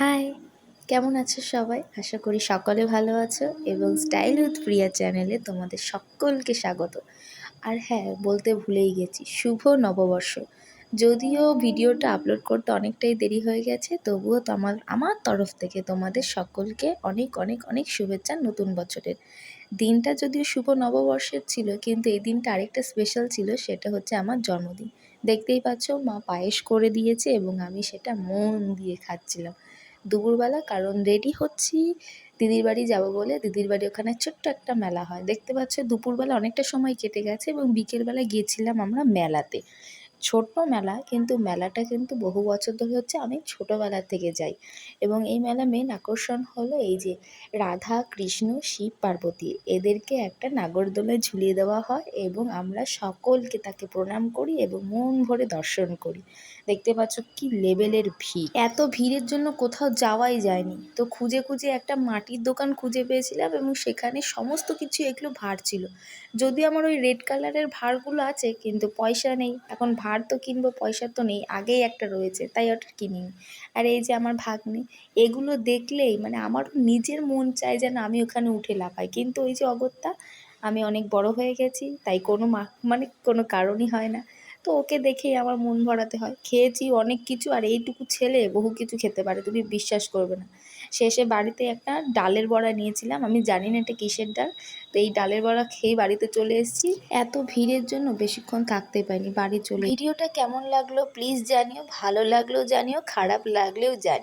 High, কেমন আছো সবাই? আশা করি সকলে ভালো আছো এবং স্টাইল উইথ প্রিয়া চ্যানেলে তোমাদের সকলকে স্বাগত। আর হ্যাঁ বলতে ভুলেই গেছি, শুভ নববর্ষ। যদিও ভিডিওটা আপলোড করতে অনেকটাই দেরি হয়ে গেছে, তবুও তোমার, আমার তরফ থেকে তোমাদের সকলকে অনেক অনেক অনেক শুভেচ্ছা নতুন বছরের। দিনটা যদিও শুভ নববর্ষের ছিল, কিন্তু এই দিনটা আরেকটা স্পেশাল ছিল, সেটা হচ্ছে আমার জন্মদিন। দেখতেই পাচ্ছ, মা পায়েস করে দিয়েছে এবং আমি সেটা মন দিয়ে খাচ্ছিলাম। দুপুরবেলা, কারণ রেডি হচ্ছি, দিদির বাড়ি যাব বলে। দিদির বাড়ি ওখানে ছোট্ট একটা মেলা হয়। দেখতে পাচ্ছ, দুপুরবেলা অনেকটা সময় কেটে গেছে এবং বিকেলবেলা গিয়েছিলাম আমরা মেলাতে। ছোট্ট মেলা, কিন্তু মেলাটা কিন্তু বহু বছর ধরে হচ্ছে, আমি ছোটোবেলা থেকে যাই। এবং এই মেলা মেন আকর্ষণ হলো এই যে, রাধা, কৃষ্ণ, শিব, পার্বতী, এদেরকে একটা নাগরদোলায় ঝুলিয়ে দেওয়া হয় এবং আমরা সকলকে তাকে প্রণাম করি এবং মন ভরে দর্শন করি। দেখতে পাচ্ছ কি লেভেলের ভিড়। এত ভিড়ের জন্য কোথাও যাওয়াই যায়নি। তো খুঁজে খুঁজে একটা মাটির দোকান খুঁজে পেয়েছিলাম এবং সেখানে সমস্ত কিছু এগুলো ভার ছিল। যদি আমার ওই রেড কালারের ভারগুলো আছে, কিন্তু পয়সা নেই। এখন ভাঁড় তো কিনবো, পয়সা তো নেই, আগেই একটা রয়েছে, তাই ওটা কিনিনি। আর এই যে আমার ভাগ্নি, এগুলো দেখলেই মানে আমার নিজের মন চায় যেন আমি ওখানে উঠে লাফাই। কিন্তু ওই যে অগত্যা, আমি অনেক বড় হয়ে গেছি, তাই কোনো মানে কোনো কারণই হয় না। তো ওকে দেখেই আমার মন ভরাতে হয়। খেয়েছি অনেক কিছু আর এইটুকু ছেলে বহু কিছু খেতে পারে, তুমি বিশ্বাস করবে না। শেষে বাড়িতে একটা ডালের বড়া নিয়েছিলাম, আমি জানি না এটা কিসের ডাল। তো এই ডালের বড়া খেয়ে বাড়িতে চলে এসেছি। এত ভিড়ের জন্য বেশিক্ষণ থাকতে পারিনি, বাড়ি চলে ভিডিওটা কেমন লাগল প্লিজ জানিও, ভালো লাগলেও জানিও, খারাপ লাগলেও জানিও।